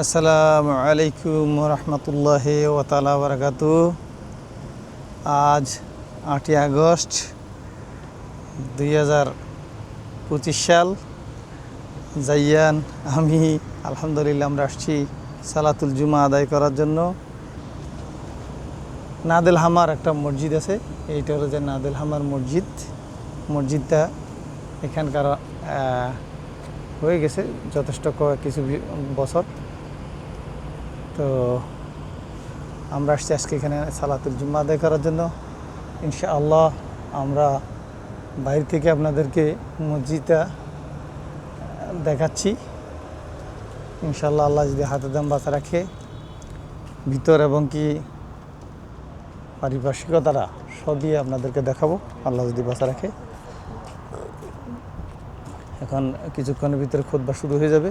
আসসালামু আলাইকুম রহমতুল্লাহ ওতালা বারকাতু। আজ আটই আগস্ট দুই হাজার পঁচিশ সাল। জাইয়ান, আমি আলহামদুলিল্লাহ আমরা আসছি সালাতুল জুমা আদায় করার জন্য। নাদেল হামার একটা মসজিদ আছে, এইটা হলো যে নাদেল হামার মসজিদ। মসজিদটা এখানকার হয়ে গেছে যথেষ্ট কিছু বছর। তো আমরা আসছি আজকে এখানে সালাতুল জুম্মা আদায় করার জন্য। ইনশাআল্লাহ আমরা বাইরে থেকে আপনাদেরকে মসজিদটা দেখাচ্ছি। ইনশাআল্লাহ আল্লাহ যদি হাতে দাম বাঁচা রাখে, ভিতর এবং কি পারিপার্শ্বিকতারা সবই আপনাদেরকে দেখাবো। আল্লাহ যদি বাঁচা রাখে। এখন কিছুক্ষণের ভিতরে খোদবা শুরু হয়ে যাবে।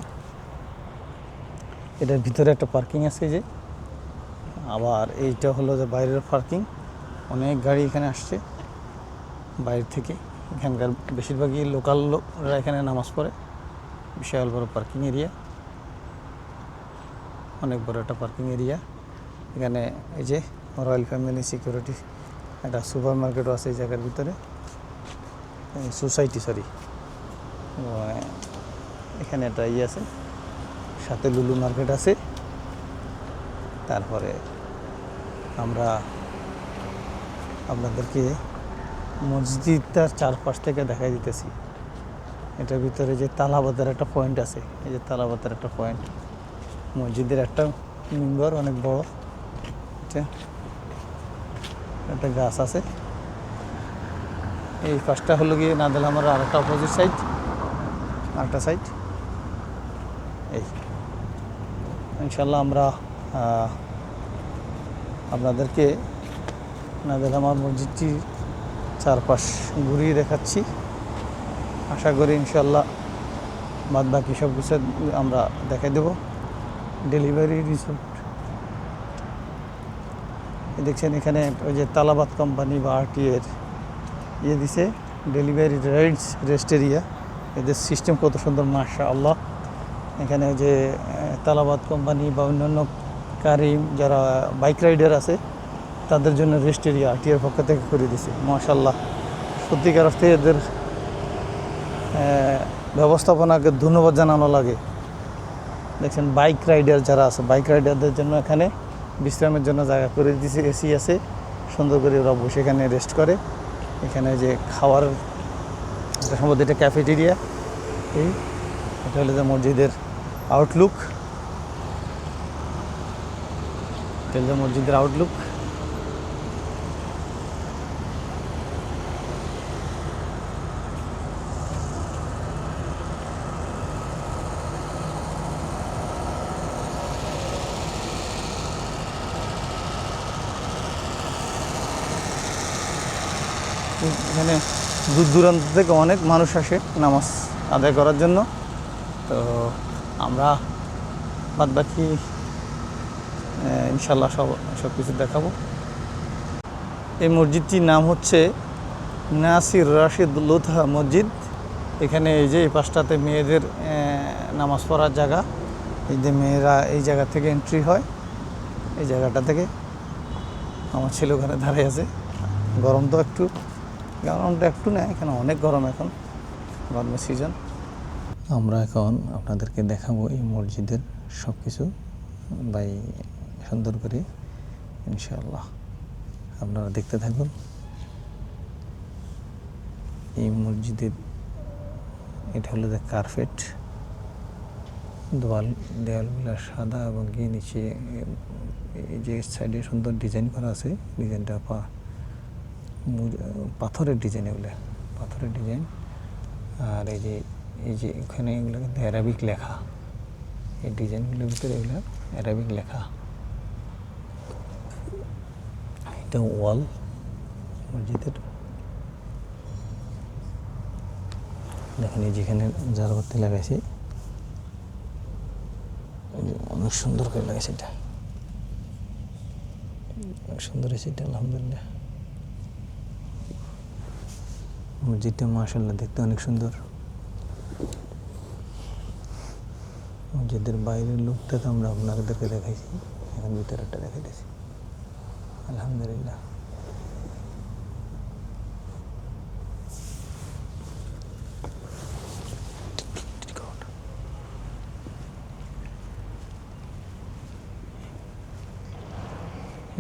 এটার ভিতরে একটা পার্কিং আছে যে। আবার এইটা হলো যে বাইরের পার্কিং অনেক গাড়ি এখানে আসছে। বাইরে থেকে এখানকার বেশিরভাগই লোকাল লোকরা এখানে নামাজ পড়ে। বিশাল বড় পার্কিং এরিয়া অনেক বড় একটা পার্কিং এরিয়া এখানে এই যে রয়্যাল ফ্যামিলি সিকিউরিটি একটা সুপার মার্কেটও আছে এই জায়গার ভিতরে। সোসাইটি সরি এখানে একটা ইয়ে আছে। সাথে লুলু মার্কেট আছে। তারপরে আমরা আপনাদেরকে মসজিদটার চারপাশ থেকে দেখা দিতেছি। এটার ভিতরে যে তালাবাদের একটা পয়েন্ট আছে। এই যে তালাবাদের একটা পয়েন্ট মসজিদের একটা মিম্বর অনেক বড়। এটা একটা গাছ আছে। এই পাশটা হলো গিয়ে নাদেল আমার আর একটা অপোজিট সাইড আরেকটা সাইড এই। ইনশাল্লাহ আমরা আপনাদেরকে নাদের আমার মসজিদটির চারপাশ ঘুরিয়ে দেখাচ্ছি। আশা করি ইনশাল্লাহ বাদ বাকি সব কিছু আমরা দেখাই দেব। ডেলিভারি রিসোর্ট দেখছেন এখানে ওই যে তালাবাদ কোম্পানি বা আরটি এর ইয়ে দিছে ডেলিভারি রাইডস রেস্ট এরিয়া এদের সিস্টেম কত সুন্দর মাশা আল্লাহ এখানে যে তালাবাদ কোম্পানি বা অন্যান্য কারিম যারা বাইক রাইডার আছে, তাদের জন্য রেস্ট এরিয়া আরটিআর পক্ষ থেকে করে দিছে। মাশাল্লাহ সত্যিকার অর্থে এদের ব্যবস্থাপনাকে ধন্যবাদ জানানো লাগে। দেখছেন, বাইক রাইডার যারা আছে, বাইক রাইডারদের জন্য এখানে বিশ্রামের জন্য জায়গা করে দিছে, এসি আছে। সুন্দর করে ওরা বসে এখানে রেস্ট করে। এখানে যে খাওয়ার, এটা সম্ভবত এটা ক্যাফেটেরিয়া এই, এটা হলো যে মসজিদের আউটলুক হলো মসজিদের আউটলুক এখানে দূর দূরান্ত থেকে অনেক মানুষ আসে নামাজ আদায় করার জন্য। তো আমরা বাদ বাকি ইনশাল্লাহ সব সব কিছু দেখাবো। এই মসজিদটির নাম হচ্ছে নাসির রাশিদ লুথা মসজিদ। এখানে এই যে এই পাশটাতে মেয়েদের নামাজ পড়ার জায়গা। এই যে মেয়েরা এই জায়গা থেকে এন্ট্রি হয়। এই জায়গাটা থেকে আমার ছেলে ওখানে দাঁড়িয়ে আছে। গরম তো একটু, গরমটা একটু না, এখানে অনেক গরম এখন, গরমের সিজন আমরা এখন আপনাদেরকে দেখাবো এই মসজিদের সব কিছু বাই সুন্দর করে, ইনশাআল্লাহ। আপনারা দেখতে থাকুন। এই মসজিদের, এটা হলো যে কার্পেট দেওয়াল, দেওয়ালগুলো সাদা এবং গিয়ে নিচে, এই যে সাইডে সুন্দর ডিজাইন করা আছে। ডিজাইনটা পা পাথরের ডিজাইন এগুলো। পাথরের ডিজাইন আর এই যে এই যে এখানে এগুলো কিন্তু অ্যারাবিক লেখা। এই ডিজাইনগুলোর ভিতরে এগুলো অ্যারাবিক লেখা। এটা ওয়াল মসজিদের দেখেন যেখানে জারবাতি লাগাইছে অনেক সুন্দর করে লাগাইছে এটা। অনেক সুন্দর হয়েছে এটা, আলহামদুলিল্লাহ। মসজিদটা মাসাল্লাহ দেখতে অনেক সুন্দর। মসজিদের বাইরের লোকটা তো আমরা আপনাদেরকে দেখাইছি, এখন ভিতরেরটা দেখাইতেছি। আলহামদুলিল্লাহ।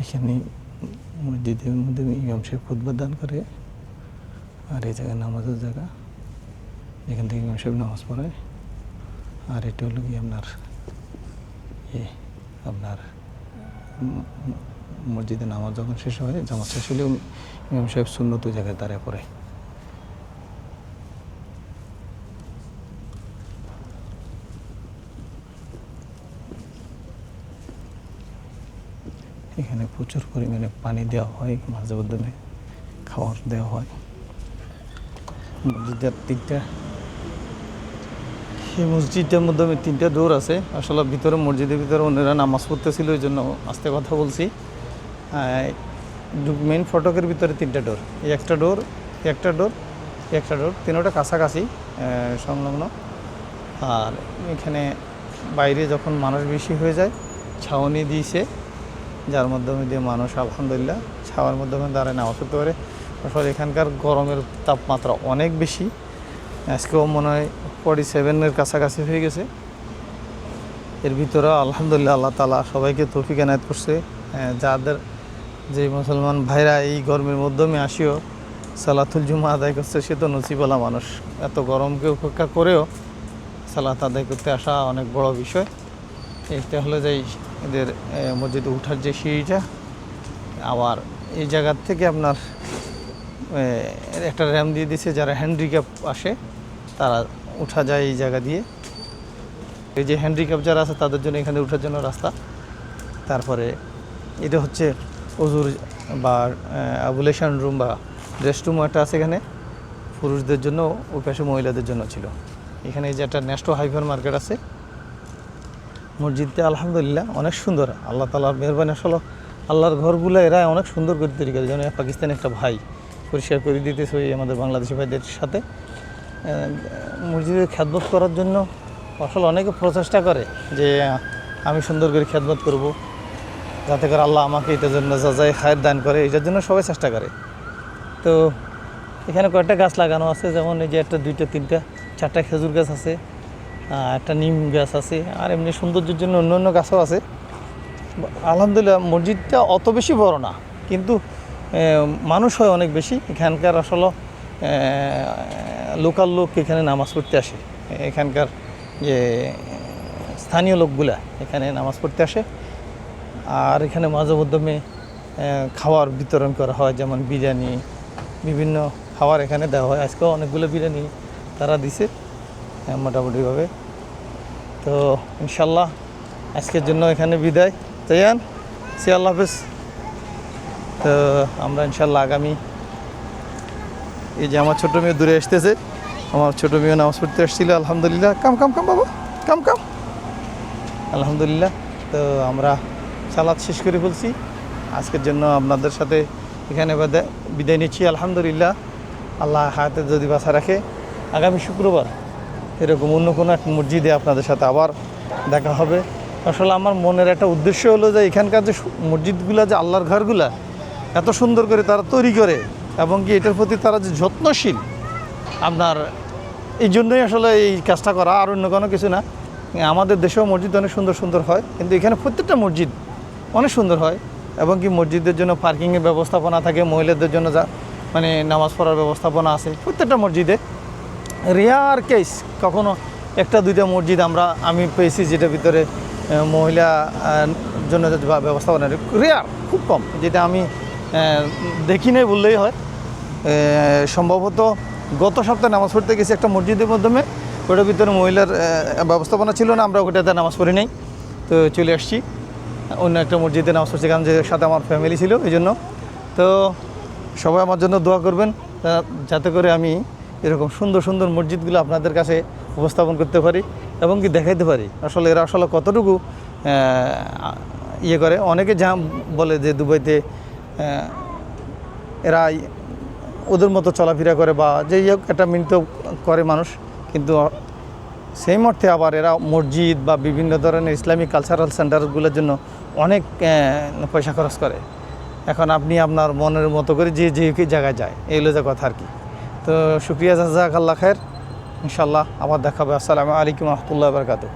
এখানে মসজিদের মধ্যে ইমাম সাহেব খুতবা দান করে, আর এই জায়গায় নামাজের জায়গা। এখান থেকে ইমাম সাহেব নামাজ পড়ায় আর এটা হলো কি আপনার এ, আপনার মসজিদে নামাজ যখন শেষ হয়, জামাত শেষ হলেও ইমাম সাহেব শূন্যত জায়গায় দাঁড়ায় পড়ে। এখানে প্রচুর পরিমাণে পানি দেওয়া হয়, মাঝে মধ্যে খাবার দেওয়া হয়। মসজিদের তিনটা এই মসজিদটার মধ্যে তিনটা দৌড় আছে। আসলে ভিতরে মসজিদের ভিতরে অন্যরা নামাজ পড়তেছিল, ওই জন্য আস্তে কথা বলছি। মেইন ফটকের ভিতরে তিনটা ডোর একটা ডোর একটা ডোর একটা ডোর তিনোটা কাছাকাছি সংলগ্ন। আর এখানে বাইরে যখন মানুষ বেশি হয়ে যায়, ছাউনি দিয়েছে, যার মাধ্যমে দিয়ে মানুষ, আলহামদুলিল্লাহ ছাওয়ার মাধ্যমে দাঁড়ায় নামাজ পড়তে পারে। আসলে এখানকার গরমের তাপমাত্রা অনেক বেশি। আজকেও মনে হয় ফর্টি সেভেনের কাছাকাছি হয়ে গেছে। এর ভিতরে আলহামদুলিল্লাহ আল্লাহ তালা সবাইকে তৌফিক এনায়ত করছে। যাদের যে মুসলমান ভাইরা এই গরমের মাধ্যমে আসিও, সালাতুল জুমা আদায় করছে, সে তো নসিবলা মানুষ। এত গরমকে উপেক্ষা করেও সালাত আদায় করতে আসা অনেক বড় বিষয়। এটা হলো যে এদের মসজিদে উঠার যে সিঁড়িটা, আবার এই জায়গার থেকে আপনার একটা র্যাম দিয়ে দিছে, যারা হ্যান্ডিক্যাপ আসে, তারা উঠা যায় এই জায়গা দিয়ে। এই যে হ্যান্ডিক্যাপ যারা আছে, তাদের জন্য এখানে ওঠার জন্য রাস্তা। তারপরে এটা হচ্ছে অজুর বা অ্যাবুলেশন রুম বা রেস্ট রুম একটা আছে এখানে। পুরুষদের জন্য ওই মহিলাদের জন্য ছিল। এখানে যে একটা ন্যাস্টো হাইপার মার্কেট আছে। মসজিদটা আলহামদুলিল্লাহ অনেক সুন্দর। আল্লাহ তালার মেহরবানি আসলে আল্লাহর ঘরগুলো এরা অনেক সুন্দর করে তৈরি করে। যেমন পাকিস্তানের একটা ভাই পরিষ্কার করে দিতেছে ওই আমাদের বাংলাদেশি ভাইদের সাথে। মসজিদের খ্যাতবোধ করার জন্য আসলে অনেকে প্রচেষ্টা করে যে, আমি সুন্দর করে খ্যাতবোধ করব। যাতে করে আল্লাহ আমাকে এটার জন্য যা যায় খায়ের দান করে, এটার জন্য সবাই চেষ্টা করে। তো এখানে কয়েকটা গাছ লাগানো আছে, যেমন এই যে একটা, দুইটা, তিনটা, চারটা খেজুর গাছ আছে একটা নিম গাছ আছে, আর এমনি সৌন্দর্যের জন্য অন্য অন্য গাছও আছে। আলহামদুলিল্লাহ মসজিদটা অত বেশি বড় না, কিন্তু মানুষ হয় অনেক বেশি। এখানকার আসলে লোকাল লোক এখানে নামাজ পড়তে আসে। এখানকার যে, স্থানীয় লোকগুলা এখানে নামাজ পড়তে আসে। আর এখানে মাঝে মধ্যমে খাবার বিতরণ করা হয়, যেমন বিরিয়ানি, বিভিন্ন খাবার এখানে দেওয়া হয়। আজকেও অনেকগুলো বিরিয়ানি তারা দিছে মোটামুটিভাবে। তো ইনশাল্লাহ আজকের জন্য এখানে বিদায়। তাইয়ান সি আল্লাহ হাফেজ। তো আমরা ইনশাল্লাহ আগামী, এই যে আমার ছোটো মেয়ে দূরে আসতেছে, আমার ছোটো মেয়ে নামাজ পড়তে আসছিল, আলহামদুলিল্লাহ। কাম কাম কাম, বাবা। কাম কাম। আলহামদুলিল্লাহ। তো আমরা সালাদ শেষ করে ফেলছি। আজকের জন্য আপনাদের সাথে এখানে বাদে- বিদায় নিচ্ছি। আলহামদুলিল্লাহ, আল্লাহ হাতে যদি বাসা রাখে, আগামী শুক্রবার এরকম অন্য কোনো এক মসজিদে আপনাদের সাথে আবার দেখা হবে। আসলে আমার মনের একটা উদ্দেশ্য হলো যে এখানকার যে মসজিদগুলা, যে আল্লাহর ঘরগুলা, এত সুন্দর করে তারা তৈরি করে এবং কি এটার প্রতি তারা যে যত্নশীল, আপনার এই জন্যই আসলে এই কাজটা করা। আর অন্য কোনো কিছু না। আমাদের দেশেও মসজিদ অনেক সুন্দর সুন্দর হয়। কিন্তু এখানে প্রত্যেকটা মসজিদ অনেক সুন্দর হয়। এবং কি মসজিদের জন্য পার্কিংয়ের ব্যবস্থাপনা থাকে, মহিলাদের জন্য যা মানে নামাজ পড়ার ব্যবস্থাপনা আছে, প্রত্যেকটা মসজিদে। রেয়ার কেস কখনো একটা, দুইটা মসজিদ আমরা, আমি পেয়েছি যেটা ভিতরে মহিলা জন্য ব্যবস্থাপনা রেয়ার খুব কম। যেটা আমি দেখি নাই বললেই হয়। সম্ভবত গত সপ্তাহে নামাজ পড়তে গেছি একটা মসজিদের মাধ্যমে, ওটার ভিতরে মহিলার ব্যবস্থাপনা ছিল না, আমরা ওটাতে নামাজ পড়ি নাই। তো চলে আসছি। অন্য একটা মসজিদে নামাজ পড়ছি, কারণ যে সাথে আমার ফ্যামিলি ছিল, এই জন্য। তো সবাই আমার জন্য দোয়া করবেন যাতে করে আমি এরকম সুন্দর সুন্দর মসজিদগুলো আপনাদের কাছে উপস্থাপন করতে পারি এবং কি দেখাইতে পারি। আসলে এরা আসলে কতটুকু ইয়ে করে। অনেকে যা বলে যে দুবাইতে এরা ওদের মতো চলাফেরা করে বা যে একটা মিনিট করে মানুষ, কিন্তু সেই মর্থে আবার এরা মসজিদ বা বিভিন্ন ধরনের ইসলামিক কালচারাল সেন্টারগুলোর জন্য অনেক পয়সা খরচ করে। এখন আপনি আপনার মনের মতো করে যে যে জায়গায় যায় এগুলো যে কথা আর কি। তো শুক্রিয়া জাজাক আল্লাহ খের ইনশাল্লাহ আবার দেখাবে। আসসালামু আলাইকুম রহমতুল্লাহ বরকাতু